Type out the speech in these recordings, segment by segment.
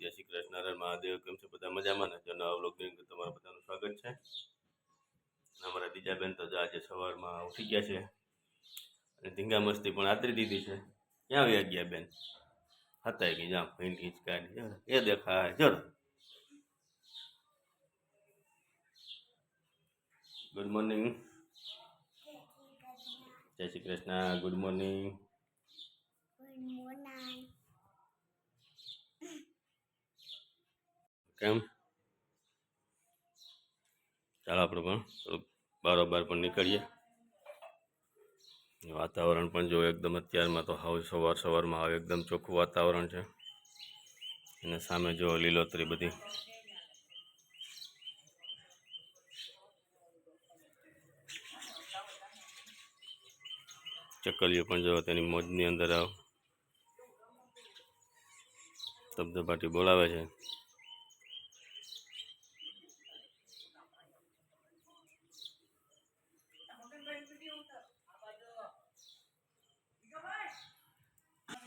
જય શ્રી કૃષ્ણ નારાયણ મહાદેવ, કેમ છે બધા મજામાં? ને જો અવલોકન તમારા બધાનું સ્વાગત છે. અમારા બીજા બેન તો આજે સવારમાં ઉઠી ગયા છે. અને ધીંગા મસ્તી પણ આતરી દીધી છે. ક્યાં વયા ગયા બેન? હતા કે જ્યાં ભીંડ હિંચકાની એ દેખાય ચલો good morning Jai Shri Krishna good morning કેમ? ચાલો આપણે પણ બારોબાર પણ નીકળીએ. વાતાવરણ પણ જો એકદમ અત્યારમાં તો હાવ સવાર સવારમાં હાવ એકદમ ચોખ્ખું વાતાવરણ છે. અને સામે જો લીલોતરી બધી. ચકલીઓ પણ જો તેની મોજની અંદર આવ. ધબધબાટી બોલાવે છે.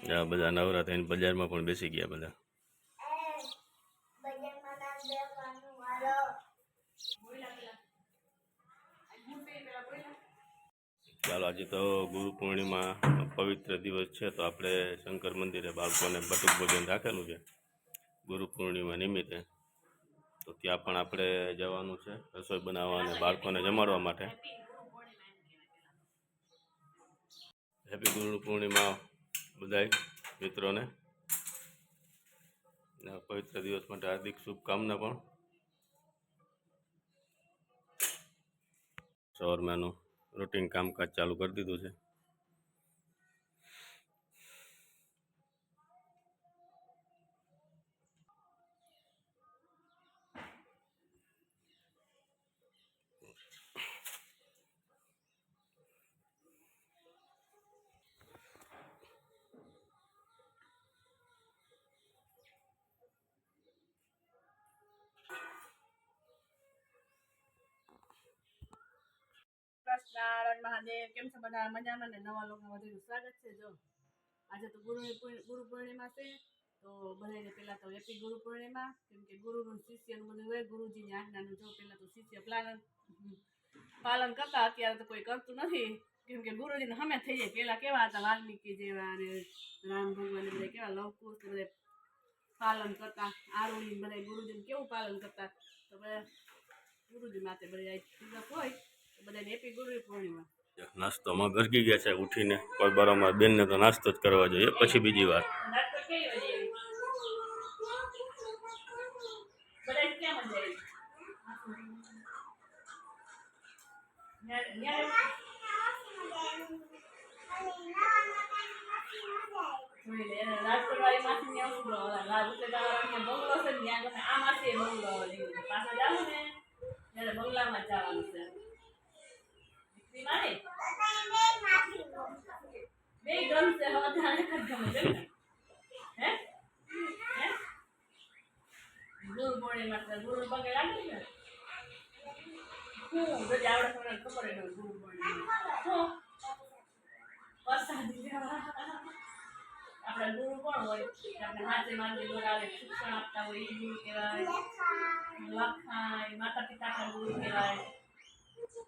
આ બધા નવરા થઈને બજારમાં પણ બેસી ગયા બધા. ચાલો આજે તો ગુરુ પૂર્ણિમા પવિત્ર દિવસ છે તો આપણે શંકર મંદિરે બાળકોને બટુક ભોજન રાખેલું છે ગુરુ પૂર્ણિમા નિમિત્તે. તો ત્યાં પણ આપણે જવાનું છે રસોઈ બનાવવા અને બાળકોને જમાડવા માટે. હેપી ગુરુ પૂર્ણિમા બધાય મિત્રોને. પવિત્ર દિવસ માટે હાર્દિક શુભકામના પણ. સવારમાં એનું રૂટીન કામકાજ ચાલુ કરી દીધું છે. કૃષ્ણ નારાયણ મહાદેવ, કેમ છો બધા? મજામાં ને? નવા લોકો વધુ સ્વાગત છે, જો. આજે તો ગુરુ ગુરુ પૂર્ણિમા છે, તો બધાને પહેલાં તો હેપી ગુરુ પૂર્ણિમા, કેમ કે ગુરુનું શિષ્યનું બધું હોય, ગુરુજીની આજ્ઞાનું જો પહેલાં તો શિષ્ય પાલન પાલન કરતા, અત્યારે તો કોઈ કરતું નથી. કેમ કે ગુરુજીને હમે થઈ જાય. પહેલા કેવા હતા? વાલ્મીકી જેવા અને રામ ભગવાન બધા કેવા લવકુશ બધા પાલન કરતા. આરોહી બધા ગુરુજીને કેવું પાલન કરતા? તો બધા ગુરુજી માટે બધા પૂજક હોય. બધાને હેપી ગુરુ પૂર્ણિમા નાસ્તોમાં ગરગી ગયા છે ઉઠીને કોઈ બારોમાં બેનને તો નાસ્તો જ કરવા જોઈએ પછી બીજી વાત નાટક કેવી મજા આવી બધાને ક્યાં મજા આવી ન્યા- ન્યા- જોઈ લે, એને રાજકોટવાળી માસીને આવું બોલો, ઓલા લા- ઉપલેટાવાળાને બંગલો છે ને ત્યાં ગમે આ માસીએ બંગલો લીધો છે. પાછા જાઓ ને ત્યારે બંગલામાં જ જવાનું છે દીકરી મારી બે ગમશે હવે હે? હે? ગુરુ પૂર્ણિમા છે ગુરુ પગે લાગી હું જો આવડે તમને ખબર હોય ગુરુ હું? વરસાદી આપણા ગુરુ કોણ હોય? આપણે હાથે માંગે બોલાવે શિક્ષણ આપતા હોય, એ ગુરુ કહેવાય. લખાય માતા પિતા આપણા ગુરુ કહેવાય.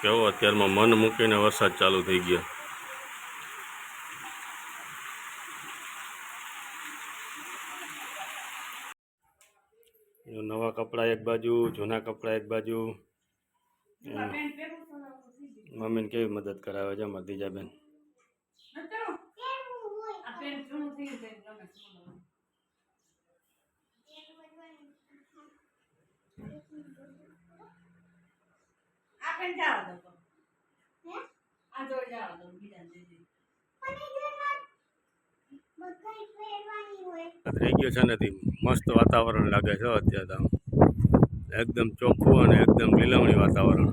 કેવો અત્યારમાં મન મૂકીને વરસાદ ચાલુ થઈ ગયો જો નવા કપડાં એક બાજુ જૂના કપડાં એક બાજુ એમ મમ્મીને કેવી મદદ કરાવે છે અમારી દીજાબેન આ પેન જૂનું થઈ ગયું છે, ગમે છે બોલો. આ પેન જવા દો તો. આ જોડે જવા દો બીજાને દઈ દઈ. થઈ ગયું છે નથી મસ્ત વાતાવરણ લાગે છે અત્યારે તો એકદમ ચોખ્ખું અને એકદમ લીલવણી વાતાવરણ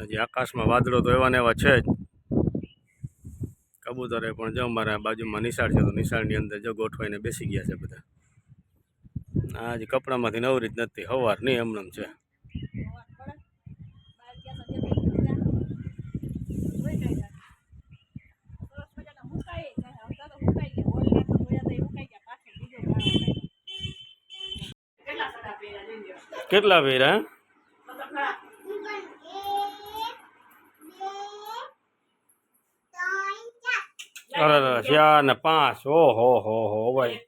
હજી આકાશમાં વાદળો તો એવા ને એવા છે જ કબૂતરે પણ જો મારા બાજુમાં નિશાળ છે તો નિશાળની અંદર જો ગોઠવાઈને બેસી ગયા છે બધા આજ કપડામાંથી નવરી જ નથી હવાર નહીં એમનેમ છે. કેટલા વેરા અરે, ચાર ને પાંચ ઓ હો હો હો ભાઈ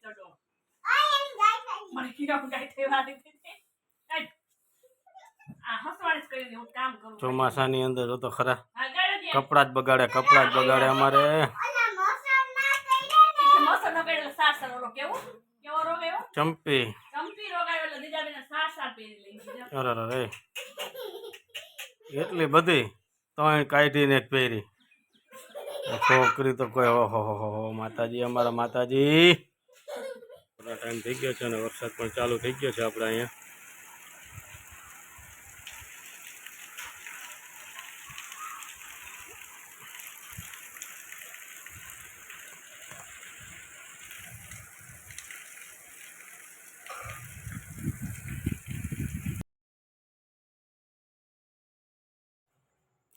ચોમાસાની અંદર જો તો ખરા હા ગાડી દે. કપડાં જ બગાડે કપડાં જ બગાડે અમારે ઈ કે મસર નો કર્યો એટલે સાર સાર ઓલો કેવું કેવો રોગ આવ્યો ચંપી ચંપી રોગ આવ્યો એટલે દીદા બેને સાર સાર પહેરી લઈ દીધા અરે અરે રે એટલી બધી તોય કાઢીને જ પહેરી છોકરી તો કોઈ ઓહો હો હો હો માતાજી અમારા માતાજી થોડા ટાઈમ થઈ ગયો છે અને વરસાદ પણ ચાલુ થઈ ગયો છે આપણે અહીંયા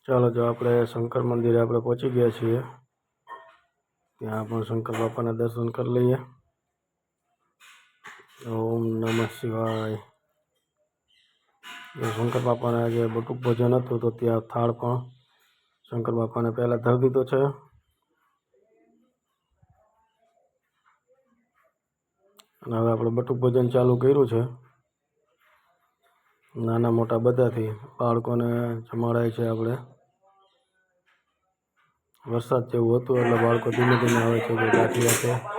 ચાલો જો આપણે શંકર મંદિરે આપણે પહોંચી ગયા છીએ ત્યાં પણ શંકર બાપાના દર્શન કરી લઈએ ઓમ નમઃ શિવાય. શંકર બાપાને આજે બટુક ભોજન હતું તો ત્યાં થાળ પણ શંકર બાપાને પહેલાં ધરી દીધો છે. અને હવે આપણે બટુક ભોજન ચાલુ કર્યું છે. નાના મોટા બધાથી બાળકોને જમાડાય છે આપણે. વરસાદ જેવું હતું એટલે બાળકો ધીમે ધીમે આવે છે જે ગાંઠિયા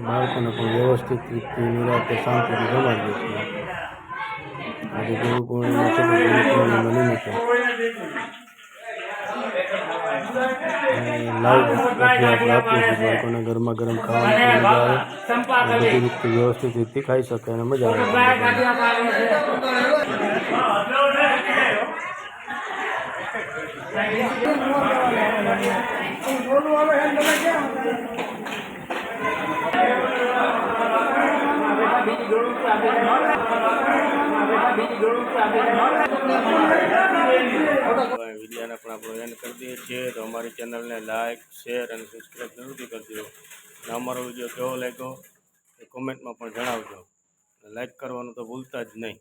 બાળકોને પણ વ્યવસ્થિત રીતે નિરાતે શાંતિથી જમાડીએ છીએ આજે ગુરુ પૂર્ણિમા છે તો ગુરુ પૂર્ણિમા નિમિત્તે લાઈવ ગાંઠિયા આપણે આપીએ છીએ બાળકોને ગરમા ગરમ ખાવાની પણ મજા આવે અને બધી રીતે વ્યવસ્થિત રીતે ખાઈ શકે અને મજા આવે વિડીયોને પણ આપણે એન્ડ કરી દઈએ છીએ. તો અમારી ચેનલને લાઇક શેર અને સબસ્ક્રાઈબ જરૂરથી કરજો. અને અમારો વીડિયો કેવો લાગ્યો એ કોમેન્ટમાં પણ જણાવજો. લાઇક કરવાનું તો ભૂલતા જ નહીં.